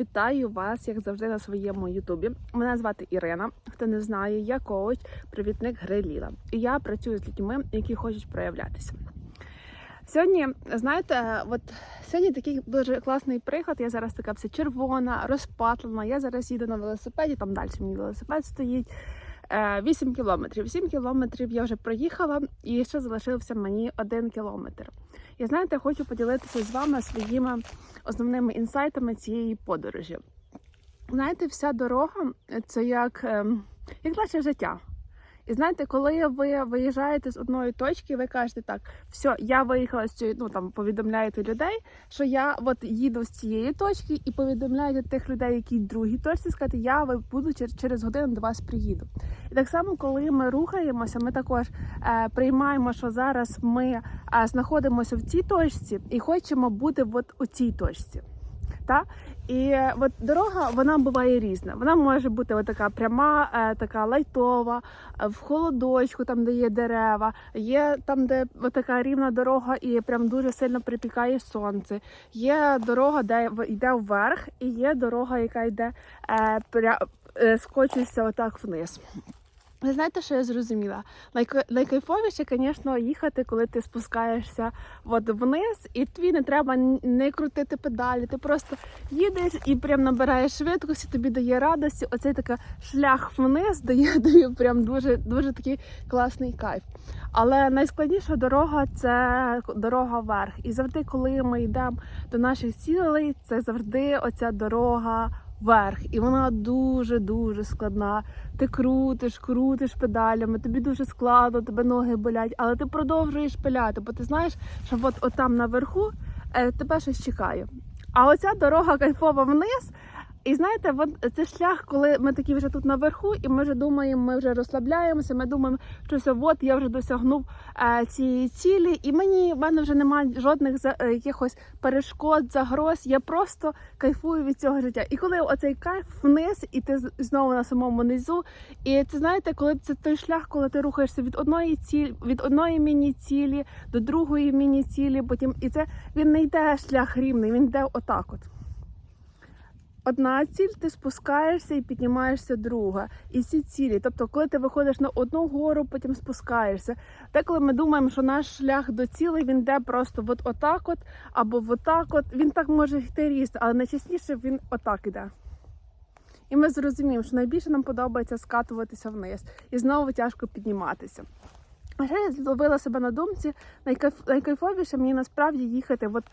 Вітаю вас, як завжди, на своєму Ютубі. Мене звати Ірина. Хто не знає, я коуч, провідник Греліла. І я працюю з людьми, які хочуть проявлятися. Сьогодні, знаєте, от сьогодні такий дуже класний приклад. Я зараз така вся червона, розпатлена. Я зараз їду на велосипеді, там далі мій велосипед стоїть. Е, 8 кілометрів. 7 кілометрів я вже проїхала, і ще залишився мені один кілометр. І знаєте, хочу поділитися з вами своїми основними інсайтами цієї подорожі. Знаєте, вся дорога це як, ем, як наше життя. І знаєте, коли ви виїжджаєте з одної точки, ви кажете так, все, я виїхала з цієї, ну там повідомляєте людей, що я от їду з цієї точки, і повідомляєте тих людей, які в другій точці, сказати, я буду через годину до вас приїду. І так само, коли ми рухаємося, ми також е, приймаємо, що зараз ми е, знаходимося в цій точці і хочемо бути от у цій точці. Та? І е, от дорога вона буває різна. Вона може бути от така пряма, е, така лайтова, е, в холодочку, там де є дерева. Є там, де така рівна дорога, і прям дуже сильно припікає сонце. Є дорога, де йде вверх, і є дорога, яка йде е, пря, скочується отак вниз. Ви знаєте, що я зрозуміла? Найка- Найкайфовіше, звісно, їхати, коли ти спускаєшся от вниз, і тобі не треба не крутити педалі. Ти просто їдеш і прям набираєш швидкості, тобі дає радості. Оцей такий шлях вниз дає тобі прям дуже дуже такий класний кайф. Але найскладніша дорога це дорога вверх. І завжди, коли ми йдемо до наших цілей, це завжди оця дорога вверх. І вона дуже дуже складна. Ти крутиш, крутиш педалями, тобі дуже складно, тебе ноги болять, але ти продовжуєш пиляти, бо ти знаєш, що от отам наверху е, тебе щось чекає. А оця дорога кайфова вниз. І знаєте, от це шлях, коли ми такі вже тут наверху, і ми вже думаємо, ми вже розслабляємося. Ми думаємо, що все, от я вже досягнув е, цієї цілі, і мені в мене вже немає жодних е, якихось перешкод, загроз. Я просто кайфую від цього життя. І коли оцей кайф вниз, і ти знову на самому низу, і це знаєте, коли це той шлях, коли ти рухаєшся від одної цілі, від одної міні-цілі до другої міні-цілі, потім і це він не йде шлях рівний, він йде отак. От. Одна ціль, ти спускаєшся і піднімаєшся друга. І всі цілі. Тобто, коли ти виходиш на одну гору, потім спускаєшся. Деколи ми думаємо, що наш шлях до цілей він йде просто от отак, от або отак. От він так може йти ріст, але найчастіше він отак іде. І ми зрозуміємо, що найбільше нам подобається скатуватися вниз і знову тяжко підніматися. А ще я зловила себе на думці, найкайф, найкайфовіше мені насправді їхати от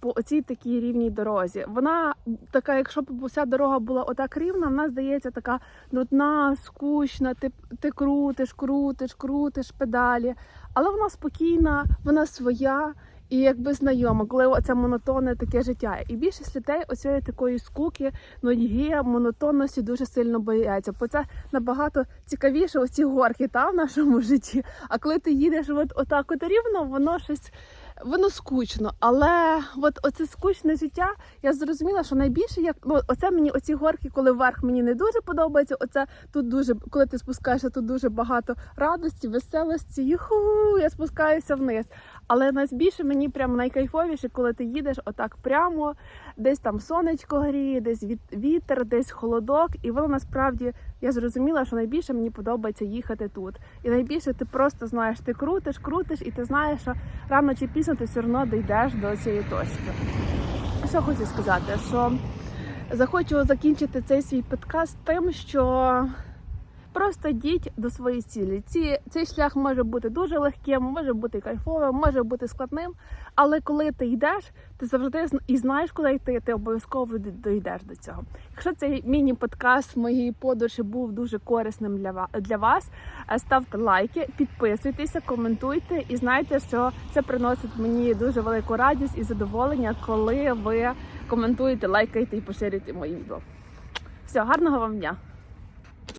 по оцій такій рівній дорозі. Вона така, якщо б вся дорога була отак рівна, вона здається така нудна, скучна. Ти, ти крутиш, крутиш, крутиш педалі, але вона спокійна, вона своя. І якби знайома, коли оце монотонне таке життя. І більшість людей оцієї такої скуки, нудьги, монотонності дуже сильно бояться. Бо це набагато цікавіше оці горки та в нашому житті. А коли ти їдеш от отак от рівно, воно щось. Воно скучно, але от оце скучне життя, я зрозуміла, що найбільше як ну оце мені оці горки, коли вверх мені не дуже подобається. Оце тут дуже, коли ти спускаєшся, тут дуже багато радості, веселості. Юху, я спускаюся вниз. Але найбільше мені прям найкайфовіше, коли ти їдеш отак прямо, десь там сонечко гріє, десь вітер, десь холодок, і воно насправді я зрозуміла, що найбільше мені подобається їхати тут. І найбільше ти просто знаєш, ти крутиш, крутиш, і ти знаєш, що рано чи пізно ти все одно дійдеш до цієї точки. Що хочу сказати, що захочу закінчити цей свій подкаст тим, що просто йдіть до своєї цілі. Ці, цей шлях може бути дуже легким, може бути кайфовим, може бути складним. Але коли ти йдеш, ти завжди і знаєш, куди йти, ти обов'язково дійдеш до цього. Якщо цей міні-подкаст моєї подорожі був дуже корисним для вас, е, ставте лайки, підписуйтеся, коментуйте і знайте, що це приносить мені дуже велику радість і задоволення, коли ви коментуєте, лайкаєте і поширюєте мої відео. Все, гарного вам дня!